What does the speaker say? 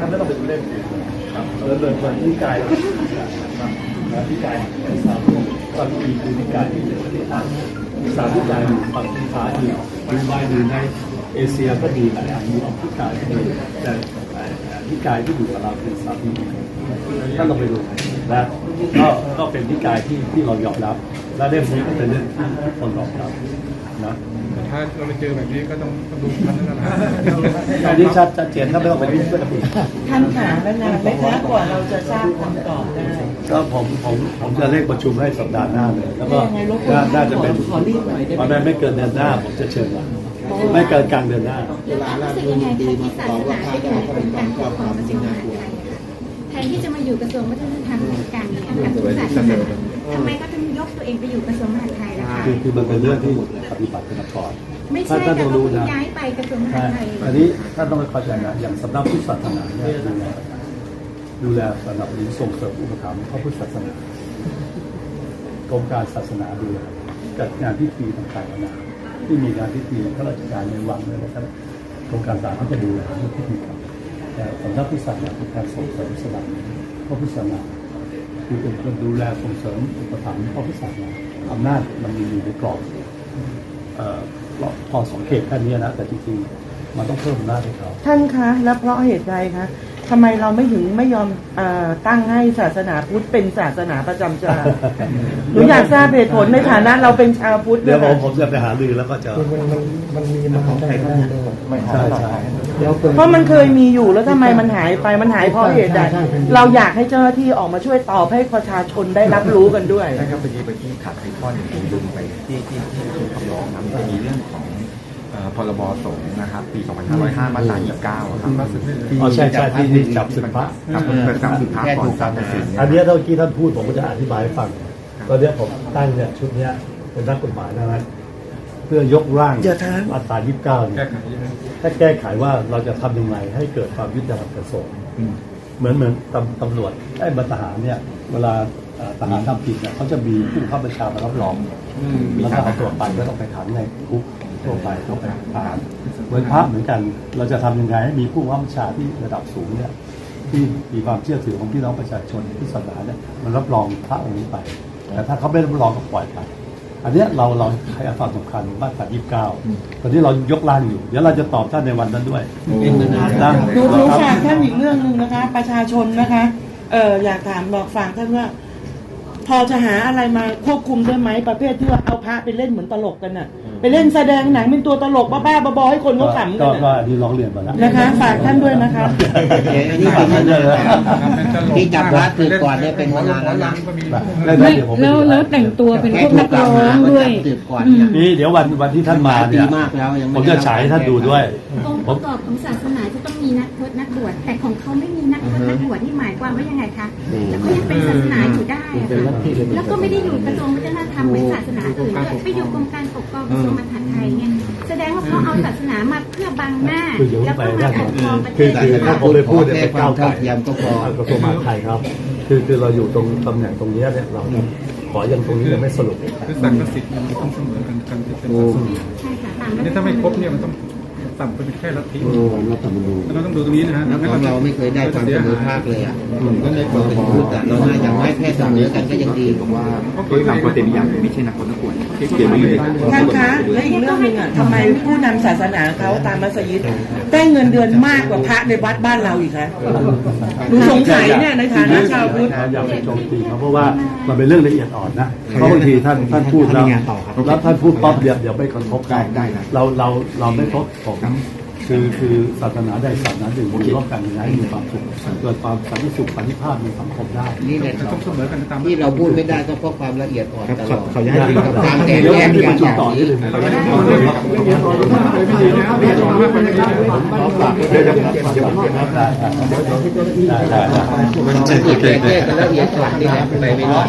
ท่านไม่ต้องเป็นเล่มครับเดินเดินที่กายนะที่กายสามตอนปีคือที่กายที่ที่อ่านสามที่กายอยู่ฝั่งที่ฟ้าอยู่ดูไบอยู่ในเอเชียก็ดีแต่อันนี้ออกที่กายก็ดีแต่ที่กายที่อยู่กับเราเป็นสามที่ท่านลองไปดูนะก็ก็เป็นที่กายที่ที่เรายอมรับ และเล่มนี้ก็เป็นเรื่องที่คนยอมรับนะ ถ้าเราไปเจอแบบนี้ก็ต้องต้องดูท่านนั่นแหละอันนี้ชัดชัดเจนถ้าไม่ต้องไปยุ่งด้วยกับพี่ท่านขาแล้วนานไหมคะกว่าเราจะทราบคำตอบได้ก็ผมผมผมจะเรียกประชุมให้สัปดาห์หน้าเลยแล้วก็ยังไงรบกวนน่าน่าจะเป็นขอรีบหน่อยได้ไหมตอนนั้นไม่เกินเดือนหน้าผมจะเชิญมาไม่เกินกลางเดือนหน้าเวลาราชมนตรีมาขอว่าพระจะมาเป็นการครอบครองจริงน่ากลัวแทนที่จะมาอยู่กระทรวงวัฒนธรรมและการเมืองกับทุกศาสนาทำไมเขาถึงยกตัวเองไปอยู่กระทรวงมหาดไทยล่ะ คะคือคือมันเป็นเรื่องที่ปฏิบัติกันมาก่อน ไม่ใช่ท่านแต่ต้องเขารู้เพิ่งนะย้ายไปกระทรวงมหาใช่ดไทยอันนี้ท่านต้องเข้าใจนะอย่างสำนักพุทธศาสนาเนี่ยดูแลดูแลสนับสนุนส่งเสริมอุปถัมภ์พระพุทธศาสนากรมการศาสนาดูแลจัดงานพิธีต่างๆนานาที่มีงานพิธีข้าราชการในวังเลยนะครับกรมการศาสนาเขาจะดูแลเรื่องพิธีกรรมแต่สำนักพุทธศาสนาเป็นการส่งเสริมสนับสนุนพระพุทธศาสนาคือเป็นคนดูแลส่งเสริมอุปถัมภ์พระพุทธศาสนา อำนาจมันมีอยู่ในกรอบเอ่อพอสองเขตแค่นี้นะแต่จริงๆมันต้องเพิ่มอำนาจให้เขาท่านคะแล้วเพราะเหตุใดคะ ทำไมเราไม่ถึงไม่ยอมเออตั้งให้ศาสนาพุทธเป็นศาสนาประจำชาติหนูอยากทราบเหตุผลในฐานะเราเป็นชาวพุทธเดี๋ยวผมนะผมจะไปหารือแล้วก็จะมันมันมันมีมาของไทยได้ไม่หาใช่หรอกใช่แล้วเกิด เพราะมันเคยมีอยู่แล้วทำไมมันหายไปมันหายเพราะเหตุใดเราอยากให้เจ้าหน้าที่ออกมาช่วยตอบให้ประชาชนได้รับรู้กันด้วย ใช่ครับเมื่อกี้ไปที่ขัดไอคอนผมดูไปที่ที่ที่ประชุมคำร้องนะมันจะมีเรื่องของ เอ่อพรบสงฆ์นะครับ ปี 2505 มาตรา29อะครับอ๋อใช่ใช่ที่ที่จับศึกพระ ครับเป็นจับศึกพระก่อนการตัดสินอันเนี้ยเมื่อกี้ท่านพูดผมก็จะอธิบายให้ฟังตอนเนี้ยผมตั้งเนี่ยชุดเนี้ยเป็นนักกฎหมายนะครับเพื่อยกร่างอย่าถาม มาตรา29เนี่ยแก้ไขยังไงถ้าแก้ไขว่าเราจะทำยังไงให้เกิดความยุติธรรมกับสงฆ์เหมือนเหมือนตำตำรวจไอ้บรรทหารเนี่ย เวลาเอ่อทหารทำผิดเนี่ยเขาจะมีผู้ข้าบัญชามารับรองแล้วถ้าเอาตัวไปก็ต้องไปขังในคุก ทั่วไปต้องไปประหารเหมือนพระเหมือนกัน เราจะทำยังไงให้มีผู้ว่าบัญชาที่ระดับสูงเนี่ยที่มีความเชื่อถือของพี่น้องประชาชนที่ศาสนาเนี่ยมันรับรองพระองค์นี้ไป แต่ถ้าเขาไม่รับรองก็ปล่อยไป อันเนี้ยเราเราให้ความสำคัญมาตรา29 ตอนนี้เรายกร่างอยู่ เดี๋ยวเราจะตอบท่านในวันนั้นด้วยเป็นมานานนะหนูหนูฝากท่านอีกเรื่องหนึ่งนะคะ ประชาชนนะคะเอออยากถามบอกฝากท่านว่า พอจะหาอะไรมาควบคุมได้ไหมประเภทที่ว่าเอาพระไปเล่นเหมือนตลกกันน่ะ ไปเล่นแสดงหนังเป็นตัวตลกบ้าๆบอๆให้คนเขาขำกัก็นก็น่ะอันนี้ร้องเรียนมาแล้วนะคะ ฝากท่านด้วยนะคะเอ๊ะอันนี้เป็นมานานแล้วที่จับพระสืบก่อนเนี่ยเป็นมานานแล้วนะก็มีได้ได้ไม่เดี๋ยวผมไปแล้วดูแล้วแต่งตัวเป็นพวกนักร้องด้วย สืบก่อนเนี่ยนี่เดี๋ยววันวันที่ท่านมาหลายปีเนี่ยมากแล้วยังผไม่มจะฉายให้ท่านดูด้วย องค์ประกอบของศาสนาจะต้องมีนักพจนักบวชแต่ของเขาไม่มีนักพจนักบวชนี่หมายความว่ายังไงคะแต่เขายังเป็นศาสนาอยู่ได้ อะค่ะแล้วก็ไม่ได้อยู่กระทรวงวัฒนธรรมเหมือนศาสนาอื่นด้วยไปอยู่กรมการปกครองกระทรวงมหาดไทยเนี่ยแสดงว่าเขาเอาศาสนามาเพื่อบังหน้าคือเดี๋ยวแล้วก็มาได้ปกครองประเทคือศคือถ้าผมไปพูดเนี่ยก้าวไก่เทียมก็พอกระทรวงมหาดไทยครับ คือคือเราอยู่ตรงตำแหน่งตรงนี้เนี่ยเราขอยังตรงนี้ยังไม่สรุปคือสังกสิทธิ์มันต้องเสมอกันกันเป็นศาสนาใช่ค่ะตามอันนี้ถ้าไม่ครบเนี่ยมันต้อง ต่ำไปเป็นแค่ลัทธิโอ้รัฐธรรมนูญเราต้องดูตรงนี้นะฮะแล้วของเราไม่เคยได้ความเสมอภาคเลยอะผมก็เลยบอกเป็นพูดแต่เราน่าอย่างน้อยแค่เสมอกันก็ยังดีบอกว่าโดยตามปกติอย่างไม่ใช่นักคนนักบวชเขียนไว้อยู่ในท่านคะและอีกเรื่องหนึ่งอะทำไมผู้นำศาสนาเขาตามมัสยิดได้เงินเดือนมากกว่าพระในวัดบ้านเราอีกคะหนูสงสัยเนี่ยในฐานะชาวพุทธอยากไปโจมตีเขาเพราะว่ามันเป็นเรื่องละเอียดอ่อนนะเพราะบางทีท่านท่านพูดแล้วแล้วท่านพูดป๊อปเดี๋ยวเดี๋ยวไปกระทบกันเราเราเราไม่ทบผมคือคือศาสนาใดศาสนาหนึ่งมีร่วมกันยังไงมีความสุขเกิดความสันติสุขสันติภาพในสังคมได้ นี่แหละแต่ต้องเสมอกันตามที่เราพูดไม่ได้ก็เพราะความละเอียดอ่อนตลอดเขาย้ายกับความแตกเดี๋ยวแยกมีอปย่าระงชุมอย่างต่อนี้ที่หนึ่งไม่ดีนะไม่ดีนะไม่ดีมากกว่านี้เดี๋ยวจะได้ได้ได้มันจุดแยกแยกกันละเอียดอ่อนนี่แหละไปไม่รอด